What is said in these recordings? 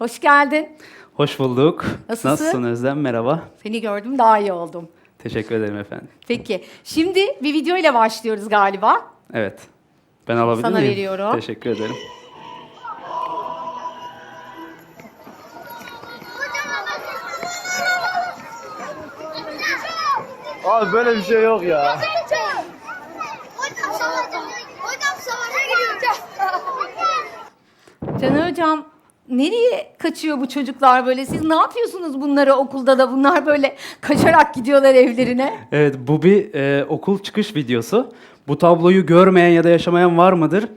Hoş geldin. Hoş bulduk. Nasılsın? Özlem? Merhaba. Seni gördüm daha iyi oldum. Teşekkür ederim efendim. Peki. Şimdi bir video ile başlıyoruz galiba. Evet. Ben alabilir Sana miyim? veriyorum. Teşekkür ederim. Abi böyle bir şey yok ya. Caner Hocam nereye kaçıyor bu çocuklar böyle? Siz ne yapıyorsunuz bunları okulda da? Bunlar böyle kaçarak gidiyorlar evlerine. Evet bu bir e, okul çıkış videosu. Bu tabloyu görmeyen ya da yaşamayan var mıdır?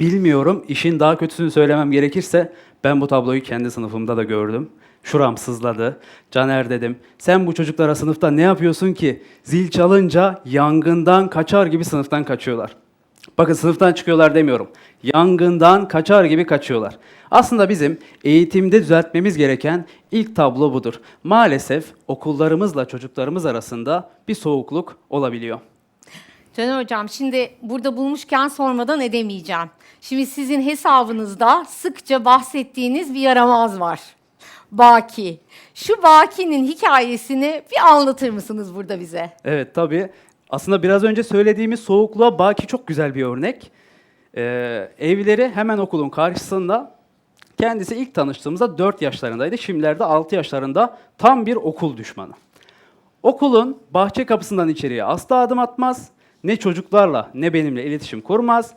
Bilmiyorum. İşin daha kötüsünü söylemem gerekirse ben bu tabloyu kendi sınıfımda da gördüm. Şuram sızladı. Caner dedim. Sen bu çocuklara sınıfta ne yapıyorsun ki? Zil çalınca yangından kaçar gibi sınıftan kaçıyorlar. Bakın sınıftan çıkıyorlar demiyorum. Yangından kaçar gibi kaçıyorlar. Aslında bizim eğitimde düzeltmemiz gereken ilk tablo budur. Maalesef okullarımızla çocuklarımız arasında bir soğukluk olabiliyor. Caner Hocam şimdi burada bulmuşken sormadan edemeyeceğim. Şimdi sizin hesabınızda sıkça bahsettiğiniz bir yaramaz var. Baki. Şu Baki'nin hikayesini bir anlatır mısınız burada bize? Evet tabii. Aslında biraz önce söylediğimiz soğukluğa Baki çok güzel bir örnek. Ee, evleri hemen okulun karşısında. Kendisi ilk tanıştığımızda 4 yaşlarındaydı. Şimdilerde 6 yaşlarında tam bir okul düşmanı. Okulun bahçe kapısından içeriye asla adım atmaz. Ne çocuklarla ne benimle iletişim kurmaz.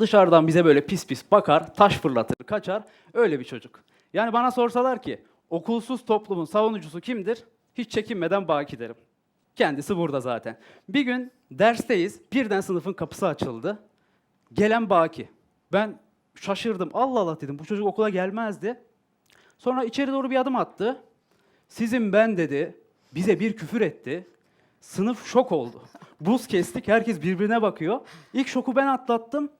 Dışarıdan bize böyle pis pis bakar, taş fırlatır, kaçar. Öyle bir çocuk. Yani bana sorsalar ki okulsuz toplumun savunucusu kimdir? Hiç çekinmeden Baki derim. Kendisi burada zaten. Bir gün dersteyiz. Birden sınıfın kapısı açıldı. Gelen Baki. Ben şaşırdım. Allah Allah dedim. Bu çocuk okula gelmezdi. Sonra içeri doğru bir adım attı. Sizin ben dedi. Bize bir küfür etti. Sınıf şok oldu. Buz kestik. Herkes birbirine bakıyor. İlk şoku ben atlattım.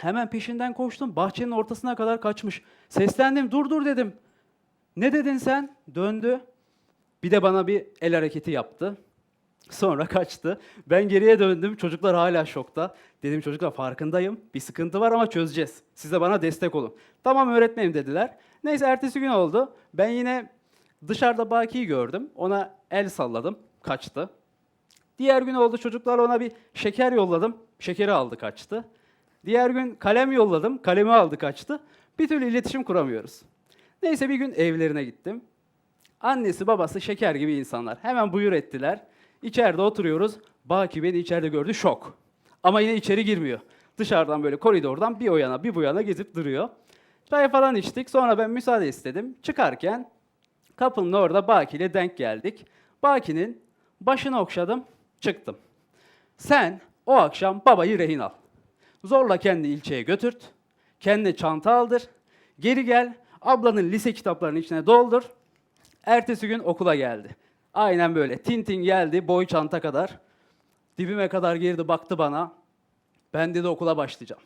Hemen peşinden koştum. Bahçenin ortasına kadar kaçmış. Seslendim. Dur dur dedim. Ne dedin sen? Döndü. Bir de bana bir el hareketi yaptı. Sonra kaçtı. Ben geriye döndüm. Çocuklar hala şokta. Dedim çocuklar farkındayım. Bir sıkıntı var ama çözeceğiz. Siz de bana destek olun. Tamam öğretmenim dediler. Neyse ertesi gün oldu. Ben yine dışarıda Baki'yi gördüm. Ona el salladım. Kaçtı. Diğer gün oldu çocuklar ona bir şeker yolladım. Şekeri aldı kaçtı. Diğer gün kalem yolladım. Kalemi aldı kaçtı. Bir türlü iletişim kuramıyoruz. Neyse bir gün evlerine gittim. Annesi babası şeker gibi insanlar. Hemen buyur ettiler. İçeride oturuyoruz. Baki beni içeride gördü şok. Ama yine içeri girmiyor. Dışarıdan böyle koridordan bir o yana bir bu yana gezip duruyor. Çay falan içtik. Sonra ben müsaade istedim. Çıkarken kapının orada Baki ile denk geldik. Baki'nin başını okşadım. Çıktım. Sen o akşam babayı rehin al. Zorla kendi ilçeye götürt. Kendine çanta aldır. Geri gel. Ablanın lise kitaplarının içine doldur. Ertesi gün okula geldi. Aynen böyle. Tintin geldi boy çanta kadar. Dibime kadar girdi baktı bana. Ben dedi okula başlayacağım.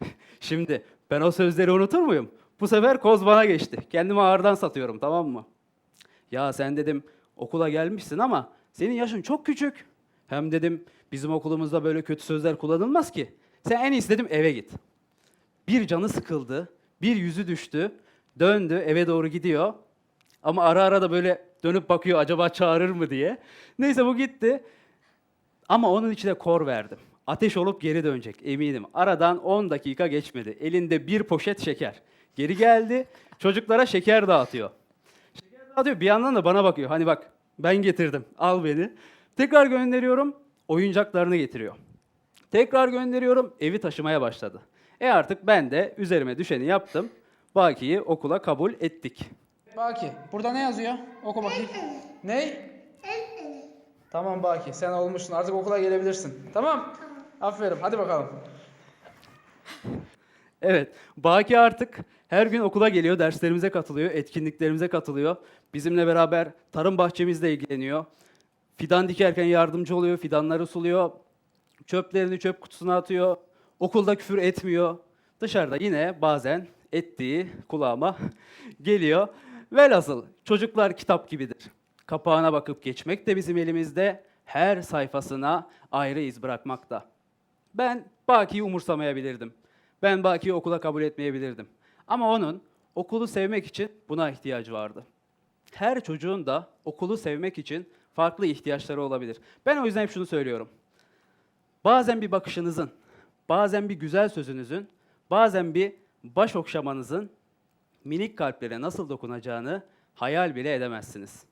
Şimdi ben o sözleri unutur muyum? Bu sefer koz bana geçti. Kendimi ağırdan satıyorum tamam mı? Ya sen dedim okula gelmişsin ama senin yaşın çok küçük. Hem dedim bizim okulumuzda böyle kötü sözler kullanılmaz ki. Sen en iyisi dedim eve git. Bir canı sıkıldı, bir yüzü düştü, döndü eve doğru gidiyor. Ama ara ara da böyle dönüp bakıyor acaba çağırır mı diye. Neyse bu gitti. Ama onun içine kor verdim. Ateş olup geri dönecek eminim. Aradan 10 dakika geçmedi. Elinde bir poşet şeker. Geri geldi. Çocuklara şeker dağıtıyor. Şeker dağıtıyor. Bir yandan da bana bakıyor. Hani bak ben getirdim. Al beni. Tekrar gönderiyorum. Oyuncaklarını getiriyor. Tekrar gönderiyorum. Evi taşımaya başladı. E artık ben de üzerime düşeni yaptım. Baki'yi okula kabul ettik. Baki, burada ne yazıyor? Oku bakayım. Ne? Tamam Baki, sen olmuşsun. Artık okula gelebilirsin. Tamam? Aferin, hadi bakalım. Evet, Baki artık her gün okula geliyor, derslerimize katılıyor, etkinliklerimize katılıyor. Bizimle beraber tarım bahçemizle ilgileniyor. Fidan dikerken yardımcı oluyor, fidanları suluyor. Çöplerini çöp kutusuna atıyor. Okulda küfür etmiyor. Dışarıda yine bazen ettiği kulağıma geliyor. Velhasıl çocuklar kitap gibidir. Kapağına bakıp geçmek de bizim elimizde. Her sayfasına ayrı iz bırakmakta. Ben Baki'yi umursamayabilirdim. Ben Baki'yi okula kabul etmeyebilirdim. Ama onun okulu sevmek için buna ihtiyacı vardı. Her çocuğun da okulu sevmek için farklı ihtiyaçları olabilir. Ben o yüzden hep şunu söylüyorum. Bazen bir bakışınızın, bazen bir güzel sözünüzün, bazen bir baş okşamanızın minik kalplere nasıl dokunacağını hayal bile edemezsiniz.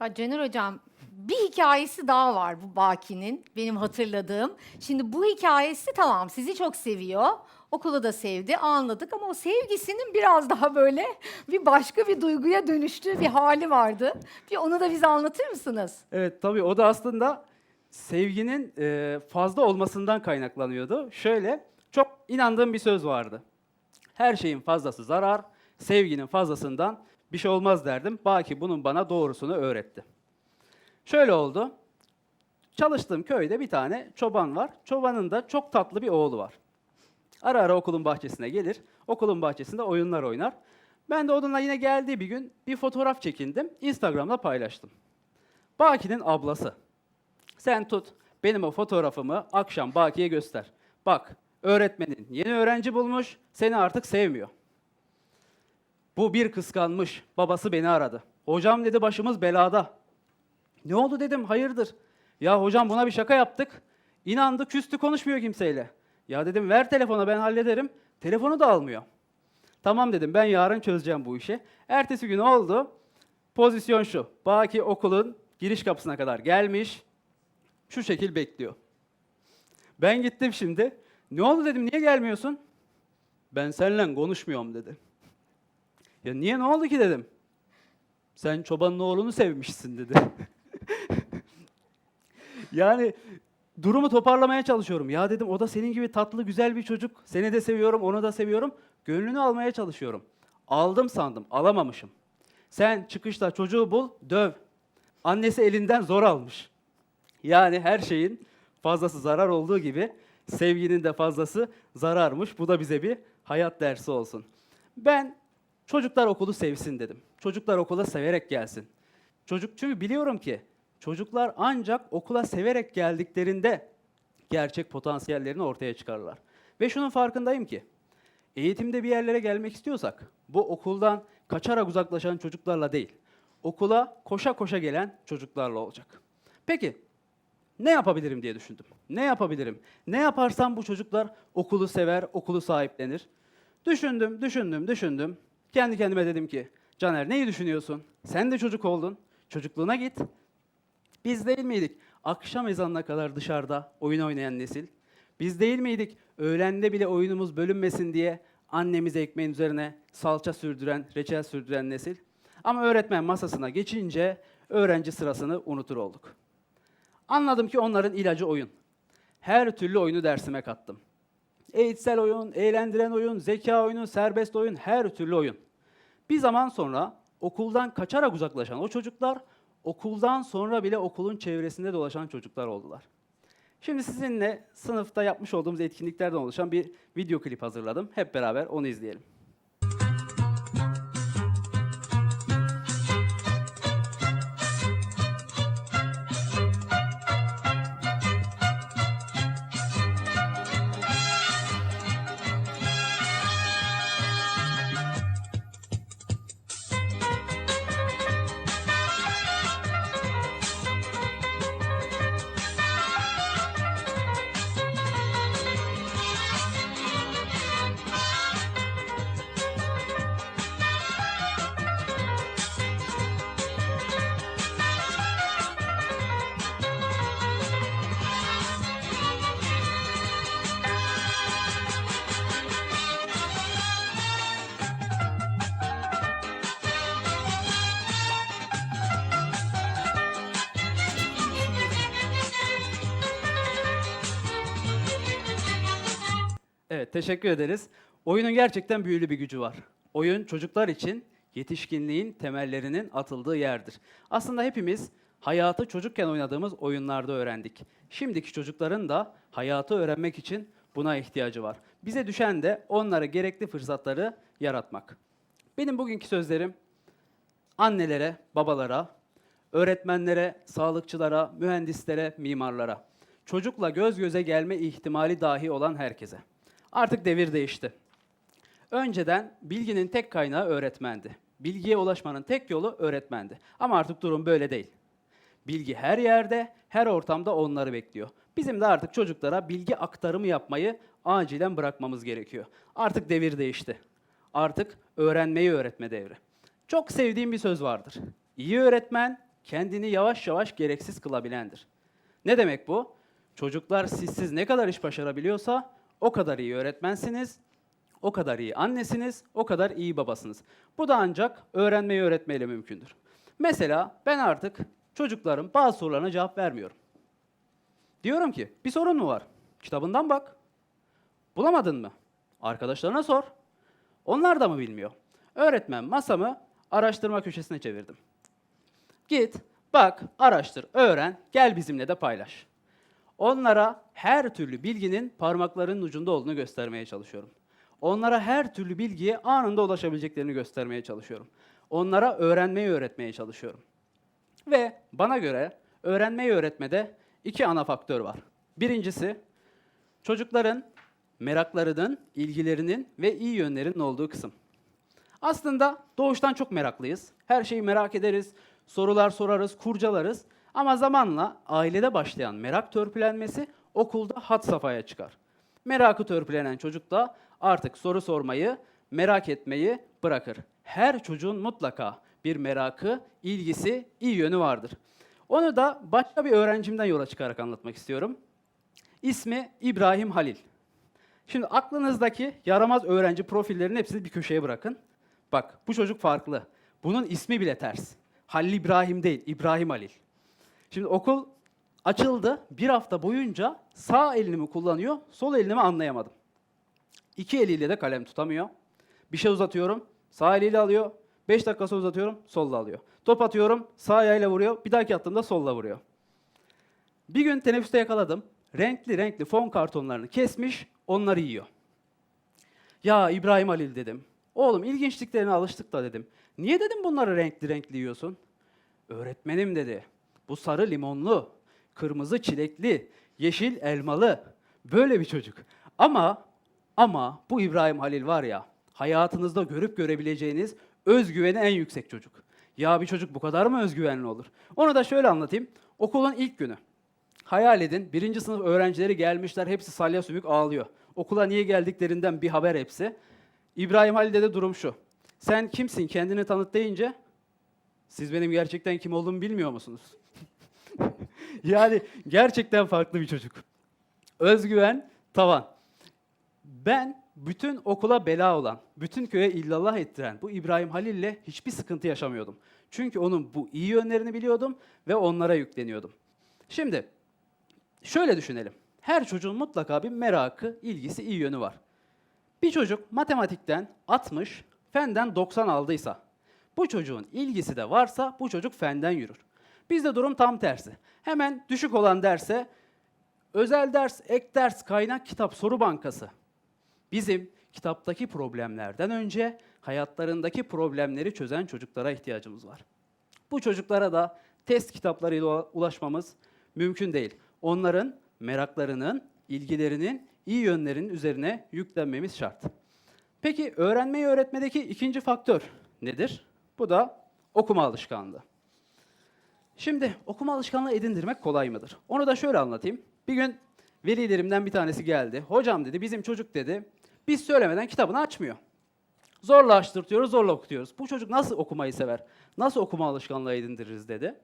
Ya Caner Hocam bir hikayesi daha var bu Baki'nin benim hatırladığım. Şimdi bu hikayesi tamam sizi çok seviyor. Okulu da sevdi anladık ama o sevgisinin biraz daha böyle bir başka bir duyguya dönüştüğü bir hali vardı. Bir onu da bize anlatır mısınız? Evet tabii o da aslında sevginin e, fazla olmasından kaynaklanıyordu. Şöyle çok inandığım bir söz vardı. Her şeyin fazlası zarar, sevginin fazlasından bir şey olmaz derdim. Baki bunun bana doğrusunu öğretti. Şöyle oldu. Çalıştığım köyde bir tane çoban var. Çobanın da çok tatlı bir oğlu var. Ara ara okulun bahçesine gelir. Okulun bahçesinde oyunlar oynar. Ben de onunla yine geldiği bir gün bir fotoğraf çekindim. Instagram'da paylaştım. Baki'nin ablası. Sen tut benim o fotoğrafımı akşam Baki'ye göster. Bak öğretmenin yeni öğrenci bulmuş seni artık sevmiyor. Bu bir kıskanmış. Babası beni aradı. Hocam dedi başımız belada. Ne oldu dedim hayırdır. Ya hocam buna bir şaka yaptık. İnandı küstü konuşmuyor kimseyle. Ya dedim ver telefonu ben hallederim. Telefonu da almıyor. Tamam dedim ben yarın çözeceğim bu işi. Ertesi gün oldu. Pozisyon şu. Baki okulun giriş kapısına kadar gelmiş. Şu şekil bekliyor. Ben gittim şimdi. Ne oldu dedim niye gelmiyorsun? Ben seninle konuşmuyorum dedi. Ya niye ne oldu ki dedim. Sen çobanın oğlunu sevmişsin dedi. yani durumu toparlamaya çalışıyorum. Ya dedim o da senin gibi tatlı güzel bir çocuk. Seni de seviyorum, onu da seviyorum. Gönlünü almaya çalışıyorum. Aldım sandım, alamamışım. Sen çıkışta çocuğu bul, döv. Annesi elinden zor almış. Yani her şeyin fazlası zarar olduğu gibi sevginin de fazlası zararmış. Bu da bize bir hayat dersi olsun. Ben çocuklar okulu sevsin dedim. Çocuklar okula severek gelsin. Çocuk çünkü biliyorum ki çocuklar ancak okula severek geldiklerinde gerçek potansiyellerini ortaya çıkarırlar. Ve şunun farkındayım ki eğitimde bir yerlere gelmek istiyorsak bu okuldan kaçarak uzaklaşan çocuklarla değil, okula koşa koşa gelen çocuklarla olacak. Peki ne yapabilirim diye düşündüm. Ne yapabilirim? Ne yaparsam bu çocuklar okulu sever, okulu sahiplenir. Düşündüm, düşündüm, düşündüm. Kendi kendime dedim ki, Caner neyi düşünüyorsun? Sen de çocuk oldun. Çocukluğuna git. Biz değil miydik? Akşam ezanına kadar dışarıda oyun oynayan nesil. Biz değil miydik? Öğlende bile oyunumuz bölünmesin diye annemize ekmeğin üzerine salça sürdüren, reçel sürdüren nesil. Ama öğretmen masasına geçince öğrenci sırasını unutur olduk. Anladım ki onların ilacı oyun. Her türlü oyunu dersime kattım. Eğitsel oyun, eğlendiren oyun, zeka oyunu, serbest oyun, her türlü oyun. Bir zaman sonra okuldan kaçarak uzaklaşan o çocuklar, okuldan sonra bile okulun çevresinde dolaşan çocuklar oldular. Şimdi sizinle sınıfta yapmış olduğumuz etkinliklerden oluşan bir video klip hazırladım. Hep beraber onu izleyelim. Evet, teşekkür ederiz. Oyunun gerçekten büyülü bir gücü var. Oyun çocuklar için yetişkinliğin temellerinin atıldığı yerdir. Aslında hepimiz hayatı çocukken oynadığımız oyunlarda öğrendik. Şimdiki çocukların da hayatı öğrenmek için buna ihtiyacı var. Bize düşen de onlara gerekli fırsatları yaratmak. Benim bugünkü sözlerim annelere, babalara, öğretmenlere, sağlıkçılara, mühendislere, mimarlara, çocukla göz göze gelme ihtimali dahi olan herkese. Artık devir değişti. Önceden bilginin tek kaynağı öğretmendi. Bilgiye ulaşmanın tek yolu öğretmendi. Ama artık durum böyle değil. Bilgi her yerde, her ortamda onları bekliyor. Bizim de artık çocuklara bilgi aktarımı yapmayı acilen bırakmamız gerekiyor. Artık devir değişti. Artık öğrenmeyi öğretme devri. Çok sevdiğim bir söz vardır. İyi öğretmen kendini yavaş yavaş gereksiz kılabilendir. Ne demek bu? Çocuklar sizsiz ne kadar iş başarabiliyorsa o kadar iyi öğretmensiniz, o kadar iyi annesiniz, o kadar iyi babasınız. Bu da ancak öğrenmeyi öğretmeyle mümkündür. Mesela ben artık çocukların bazı sorularına cevap vermiyorum. Diyorum ki bir sorun mu var? Kitabından bak. Bulamadın mı? Arkadaşlarına sor. Onlar da mı bilmiyor? Öğretmen masamı araştırma köşesine çevirdim. Git, bak, araştır, öğren, gel bizimle de paylaş. Onlara her türlü bilginin parmaklarının ucunda olduğunu göstermeye çalışıyorum. Onlara her türlü bilgiye anında ulaşabileceklerini göstermeye çalışıyorum. Onlara öğrenmeyi öğretmeye çalışıyorum. Ve bana göre öğrenmeyi öğretmede iki ana faktör var. Birincisi çocukların meraklarının, ilgilerinin ve iyi yönlerinin olduğu kısım. Aslında doğuştan çok meraklıyız. Her şeyi merak ederiz, sorular sorarız, kurcalarız. Ama zamanla ailede başlayan merak törpülenmesi okulda had safhaya çıkar. Merakı törpülenen çocuk da artık soru sormayı, merak etmeyi bırakır. Her çocuğun mutlaka bir merakı, ilgisi, iyi yönü vardır. Onu da başka bir öğrencimden yola çıkarak anlatmak istiyorum. İsmi İbrahim Halil. Şimdi aklınızdaki yaramaz öğrenci profillerinin hepsini bir köşeye bırakın. Bak bu çocuk farklı. Bunun ismi bile ters. Halil İbrahim değil, İbrahim Halil. Şimdi okul açıldı. Bir hafta boyunca sağ elini mi kullanıyor, sol elini mi anlayamadım. İki eliyle de kalem tutamıyor. Bir şey uzatıyorum, sağ eliyle alıyor. Beş dakika sonra uzatıyorum, solla alıyor. Top atıyorum, sağ ayağıyla vuruyor. Bir dahaki attığımda solla vuruyor. Bir gün teneffüste yakaladım. Renkli renkli fon kartonlarını kesmiş, onları yiyor. Ya İbrahim Halil dedim. Oğlum ilginçliklerine alıştık da dedim. Niye dedim bunları renkli renkli yiyorsun? Öğretmenim dedi. Bu sarı limonlu, kırmızı çilekli, yeşil elmalı. Böyle bir çocuk. Ama ama bu İbrahim Halil var ya, hayatınızda görüp görebileceğiniz özgüveni en yüksek çocuk. Ya bir çocuk bu kadar mı özgüvenli olur? Onu da şöyle anlatayım. Okulun ilk günü. Hayal edin, birinci sınıf öğrencileri gelmişler, hepsi salya sümük ağlıyor. Okula niye geldiklerinden bir haber hepsi. İbrahim Halil'de de durum şu. Sen kimsin, kendini tanıt deyince, siz benim gerçekten kim olduğumu bilmiyor musunuz? yani gerçekten farklı bir çocuk. Özgüven, tavan. Ben bütün okula bela olan, bütün köye illallah ettiren bu İbrahim Halil'le hiçbir sıkıntı yaşamıyordum. Çünkü onun bu iyi yönlerini biliyordum ve onlara yükleniyordum. Şimdi şöyle düşünelim. Her çocuğun mutlaka bir merakı, ilgisi, iyi yönü var. Bir çocuk matematikten 60, fenden 90 aldıysa, bu çocuğun ilgisi de varsa bu çocuk fenden yürür. Bizde durum tam tersi. Hemen düşük olan derse özel ders, ek ders, kaynak kitap, soru bankası. Bizim kitaptaki problemlerden önce hayatlarındaki problemleri çözen çocuklara ihtiyacımız var. Bu çocuklara da test kitaplarıyla ulaşmamız mümkün değil. Onların meraklarının, ilgilerinin, iyi yönlerinin üzerine yüklenmemiz şart. Peki öğrenmeyi öğretmedeki ikinci faktör nedir? Bu da okuma alışkanlığı. Şimdi okuma alışkanlığı edindirmek kolay mıdır? Onu da şöyle anlatayım. Bir gün velilerimden bir tanesi geldi. Hocam dedi bizim çocuk dedi biz söylemeden kitabını açmıyor. Zorla açtırtıyoruz, zorla okutuyoruz. Bu çocuk nasıl okumayı sever? Nasıl okuma alışkanlığı edindiririz dedi.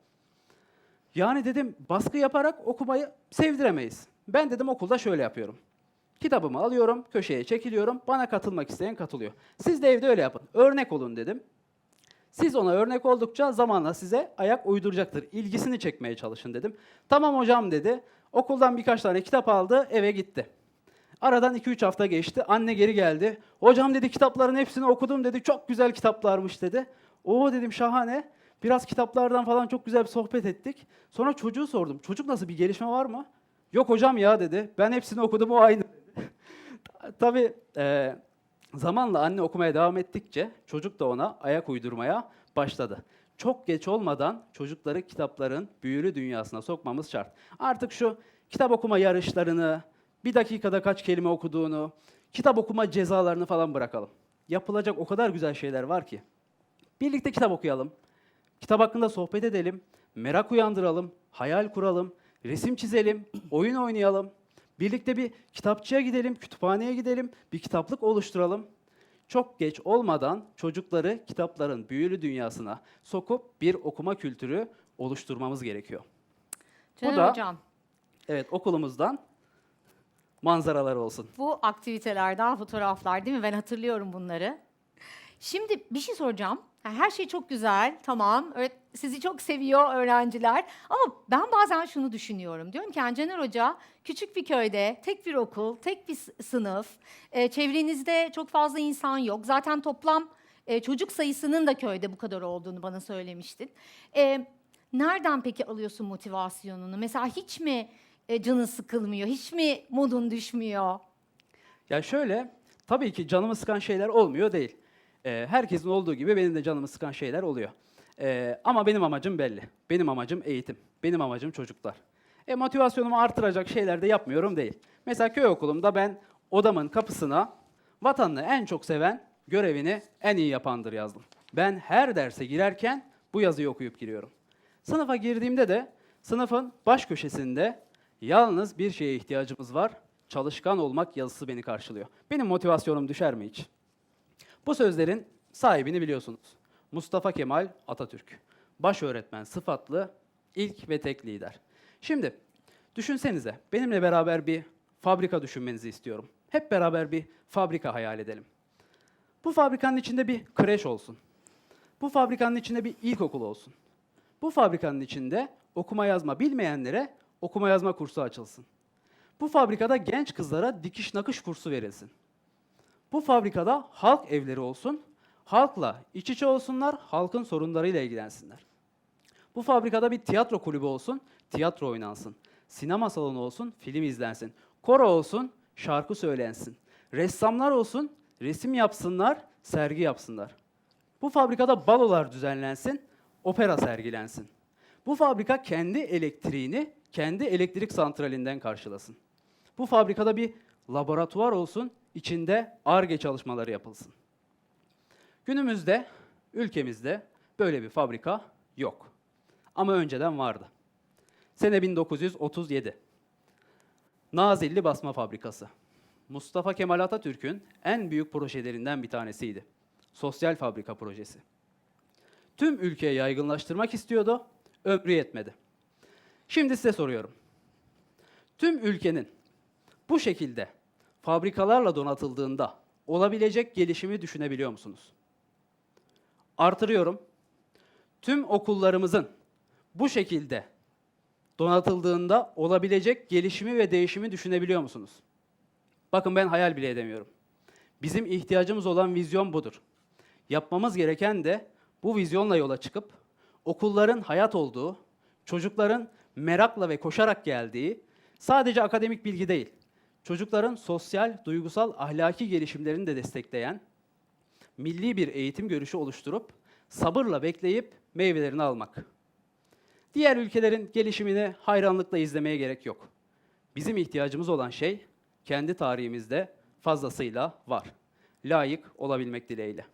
Yani dedim baskı yaparak okumayı sevdiremeyiz. Ben dedim okulda şöyle yapıyorum. Kitabımı alıyorum, köşeye çekiliyorum. Bana katılmak isteyen katılıyor. Siz de evde öyle yapın. Örnek olun dedim. Siz ona örnek oldukça zamanla size ayak uyduracaktır. İlgisini çekmeye çalışın dedim. Tamam hocam dedi. Okuldan birkaç tane kitap aldı, eve gitti. Aradan 2-3 hafta geçti. Anne geri geldi. Hocam dedi kitapların hepsini okudum dedi. Çok güzel kitaplarmış dedi. Oo dedim şahane. Biraz kitaplardan falan çok güzel bir sohbet ettik. Sonra çocuğu sordum. Çocuk nasıl bir gelişme var mı? Yok hocam ya dedi. Ben hepsini okudum o aynı. Tabii zamanla anne okumaya devam ettikçe çocuk da ona ayak uydurmaya başladı. Çok geç olmadan çocukları kitapların büyülü dünyasına sokmamız şart. Artık şu kitap okuma yarışlarını, bir dakikada kaç kelime okuduğunu, kitap okuma cezalarını falan bırakalım. yapılacak o kadar güzel şeyler var ki. Birlikte kitap okuyalım. Kitap hakkında sohbet edelim. Merak uyandıralım. Hayal kuralım. Resim çizelim. Oyun oynayalım. Birlikte bir kitapçıya gidelim, kütüphaneye gidelim, bir kitaplık oluşturalım. Çok geç olmadan çocukları kitapların büyülü dünyasına sokup bir okuma kültürü oluşturmamız gerekiyor. Bu Caner da- Hocam, Evet okulumuzdan manzaralar olsun. bu aktivitelerden fotoğraflar değil mi? Ben hatırlıyorum bunları. Şimdi bir şey soracağım. Her şey çok güzel, tamam. Evet, sizi çok seviyor öğrenciler. Ama ben bazen şunu düşünüyorum. Diyorum ki yani Caner Hoca küçük bir köyde, tek bir okul, tek bir sınıf. e, çevrenizde çok fazla insan yok. Zaten toplam e, çocuk sayısının da köyde bu kadar olduğunu bana söylemiştin. E, nereden peki alıyorsun motivasyonunu? Mesela hiç mi e, canın sıkılmıyor? Hiç mi modun düşmüyor? Ya şöyle, tabii ki canımı sıkan şeyler olmuyor değil. Ee, herkesin olduğu gibi benim de canımı sıkan şeyler oluyor. Ee, ama benim amacım belli. Benim amacım eğitim. Benim amacım çocuklar. E, motivasyonumu artıracak şeyler de yapmıyorum değil. Mesela köy okulumda ben odamın kapısına vatanını en çok seven, görevini en iyi yapandır yazdım. Ben her derse girerken bu yazıyı okuyup giriyorum. Sınıfa girdiğimde de sınıfın baş köşesinde yalnız bir şeye ihtiyacımız var. Çalışkan olmak yazısı beni karşılıyor. Benim motivasyonum düşer mi hiç? Bu sözlerin sahibini biliyorsunuz. Mustafa Kemal Atatürk. Baş öğretmen sıfatlı ilk ve tek lider. Şimdi düşünsenize benimle beraber bir fabrika düşünmenizi istiyorum. Hep beraber bir fabrika hayal edelim. Bu fabrikanın içinde bir kreş olsun. Bu fabrikanın içinde bir ilkokul olsun. Bu fabrikanın içinde okuma yazma bilmeyenlere okuma yazma kursu açılsın. Bu fabrikada genç kızlara dikiş nakış kursu verilsin. Bu fabrikada halk evleri olsun, halkla iç içe olsunlar, halkın sorunlarıyla ilgilensinler. Bu fabrikada bir tiyatro kulübü olsun, tiyatro oynansın. Sinema salonu olsun, film izlensin. Koro olsun, şarkı söylensin. Ressamlar olsun, resim yapsınlar, sergi yapsınlar. Bu fabrikada balolar düzenlensin, opera sergilensin. Bu fabrika kendi elektriğini kendi elektrik santralinden karşılasın. Bu fabrikada bir laboratuvar olsun, içinde ARGE çalışmaları yapılsın. Günümüzde ülkemizde böyle bir fabrika yok. Ama önceden vardı. Sene 1937. Nazilli Basma Fabrikası. Mustafa Kemal Atatürk'ün en büyük projelerinden bir tanesiydi. Sosyal fabrika projesi. Tüm ülkeye yaygınlaştırmak istiyordu, ömrü yetmedi. Şimdi size soruyorum. Tüm ülkenin bu şekilde fabrikalarla donatıldığında olabilecek gelişimi düşünebiliyor musunuz? Artırıyorum. Tüm okullarımızın bu şekilde donatıldığında olabilecek gelişimi ve değişimi düşünebiliyor musunuz? Bakın ben hayal bile edemiyorum. Bizim ihtiyacımız olan vizyon budur. Yapmamız gereken de bu vizyonla yola çıkıp okulların hayat olduğu, çocukların merakla ve koşarak geldiği, sadece akademik bilgi değil, çocukların sosyal, duygusal, ahlaki gelişimlerini de destekleyen milli bir eğitim görüşü oluşturup sabırla bekleyip meyvelerini almak. Diğer ülkelerin gelişimini hayranlıkla izlemeye gerek yok. Bizim ihtiyacımız olan şey kendi tarihimizde fazlasıyla var. Layık olabilmek dileğiyle.